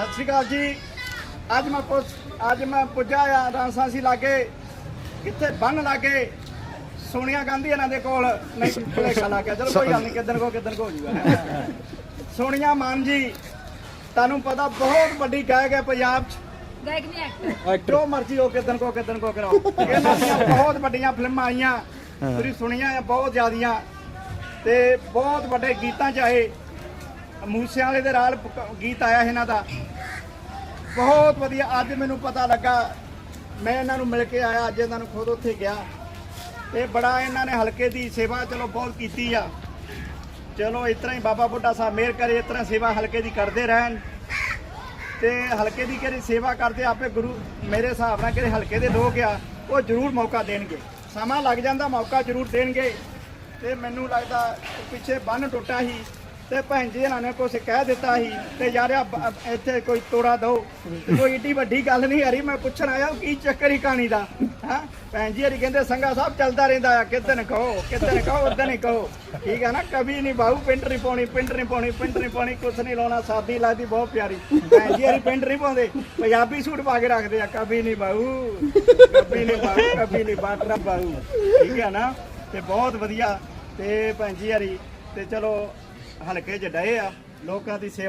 ਸਤਿ ਸ਼੍ਰੀ ਅਕਾਲ ਜੀ। ਅੱਜ ਮੈਂ ਪੁੱਛ ਅੱਜ ਮੈਂ ਪੁੱਜਾ ਆ ਰਾਂਸਾਸੀ ਲਾਗੇ ਕਿੱਥੇ ਬੰਨ ਲਾਗੇ? ਸੋਨੀਆ ਗਾਂਧੀ ਇਹਨਾਂ ਦੇ ਕੋਲ। ਨਹੀਂ ਭੁਲੇਖਾ ਲੱਗ ਗਿਆ ਚਲੋ ਕੋਈ ਗੱਲ ਨਹੀਂ ਕਿੱਦਣ ਕੋ ਕਿੱਦਣ ਕੋ ਹੋ ਜੂਗਾ। ਸੋਨੀਆ ਮਾਨ ਜੀ ਤੁਹਾਨੂੰ ਪਤਾ ਬਹੁਤ ਵੱਡੀ ਗਾਇਕ ਹੈ ਪੰਜਾਬ 'ਚ। ਗਾਇਕ ਨਹੀਂ ਐਕਟਰ ਜੋ ਮਰਜ਼ੀ ਹੋ ਕਿਦਨ ਕੋ ਕਿਦਨ ਕੋ ਕਰਾਓ। ਇਹਨਾਂ ਦੀਆਂ ਬਹੁਤ ਵੱਡੀਆਂ ਫਿਲਮਾਂ ਆਈਆਂ। ਤੁਸੀਂ ਸੁਣੀਆਂ ਆ ਬਹੁਤ ਜ਼ਿਆਦੀਆਂ। ਤੇ ਬਹੁਤ ਵੱਡੇ ਗੀਤਾਂ ਚ ਆਏ ਮੂਸੇ ਵਾਲੇ ਦੇ ਨਾਲ ਗੀਤ ਆਇਆ ਇਹਨਾਂ ਦਾ। ਬਹੁਤ ਵਧੀਆ। ਅੱਜ ਮੈਨੂੰ ਪਤਾ ਲੱਗਾ, ਮੈਂ ਇਹਨਾਂ ਨੂੰ ਮਿਲ ਕੇ ਆਇਆ, ਅੱਜ ਇਹਨਾਂ ਨੂੰ ਖੁਦ ਉੱਥੇ ਗਿਆ। ਤੇ ਬੜਾ ਇਹਨਾਂ ਨੇ ਹਲਕੇ ਦੀ ਸੇਵਾ ਚਲੋ ਬਹੁਤ ਕੀਤੀ ਆ। ਚਲੋ ਇਸ ਤਰ੍ਹਾਂ ਹੀ ਬਾਬਾ ਬੁੱਢਾ ਸਾਹਿਬ ਮਿਹਰ ਕਰੇ, ਇਸ ਤਰ੍ਹਾਂ ਸੇਵਾ ਹਲਕੇ ਦੀ ਕਰਦੇ ਰਹਿਣ। ਤੇ ਹਲਕੇ ਦੀ ਕਿਹੜੀ ਸੇਵਾ ਕਰਦੇ, ਆਪੇ ਗੁਰੂ ਮੇਰੇ ਹਿਸਾਬ ਨਾਲ ਕਿਹੜੇ ਹਲਕੇ ਦੇ ਲੋਕ ਆ, ਉਹ ਜ਼ਰੂਰ ਮੌਕਾ ਦੇਣਗੇ। ਸਮਾਂ ਲੱਗ ਜਾਂਦਾ, ਮੌਕਾ ਜ਼ਰੂਰ ਦੇਣਗੇ। ਤੇ ਮੈਨੂੰ ਲੱਗਦਾ, ਪਿੱਛੇ ਬੰਨ ਟੁੱਟਾ ਸੀ। ਤੇ ਭੈਣ ਜੀ ਇਹਨਾਂ ਨੇ ਕੁਝ ਕਹਿ ਦਿੱਤਾ ਸੀ ਤੇ ਯਾਰ ਇੱਥੇ ਕੋਈ ਤੋੜਾ ਦੋ ਕੋਈ ਏਡੀ ਵੱਡੀ ਗੱਲ ਨਹੀਂ ਹਰੀ, ਮੈਂ ਪੁੱਛਣ ਆਇਆ ਕੀ ਚੱਕਰ ਹੀ ਕਹਾਣੀ ਦਾ? ਹਾਂ? ਭੈਣ ਜੀ ਹਰੀ ਕਹਿੰਦੇ ਸੰਗਾ ਸਾਹਿਬ ਚੱਲਦਾ ਰਹਿੰਦਾ ਆ ਕਿਦਨ ਕਹੋ ਕਿਦਨ ਕਹੋ ਉਦਨ ਹੀ ਕਹੋ। ਠੀਕ ਹੈ ਨਾ, ਕਵੀ ਨਹੀਂ ਬਾਹੂ ਪਿੰਡ ਨਹੀਂ ਪਾਉਣੀ, ਪਿੰਡ ਨਹੀਂ ਪਾਉਣੀ, ਪਿੰਡ ਨਹੀਂ ਪਾਉਣੀ, ਕੁਛ ਨਹੀਂ ਲਾਉਣਾ, ਸਾਦੀ ਲੱਗਦੀ ਬਹੁਤ ਪਿਆਰੀ। ਭੈਣ ਜੀ ਹਰੀ ਪਿੰਡ ਨਹੀਂ ਪਾਉਂਦੇ, ਪੰਜਾਬੀ ਸੂਟ ਪਾ ਕੇ ਰੱਖਦੇ ਆ, ਕਵੀ ਨਹੀਂ ਬਾਹੂ ਕਵੀ ਨਹੀਂ ਬਾਹੂ ਕਵੀ ਨਹੀਂ ਬਾਟਰਾ ਬਾਹੂ ਠੀਕ ਹੈ ਨਾ, ਤੇ ਬਹੁਤ ਵਧੀਆ। ਤੇ ਭੈਣ ਜੀ ਹਰੀ, ਤੇ ਚਲੋ ਹਲਕੇ ਚ ਡਏ ਆ ਲੋਕਾਂ ਦੀ ਸੇਵਾ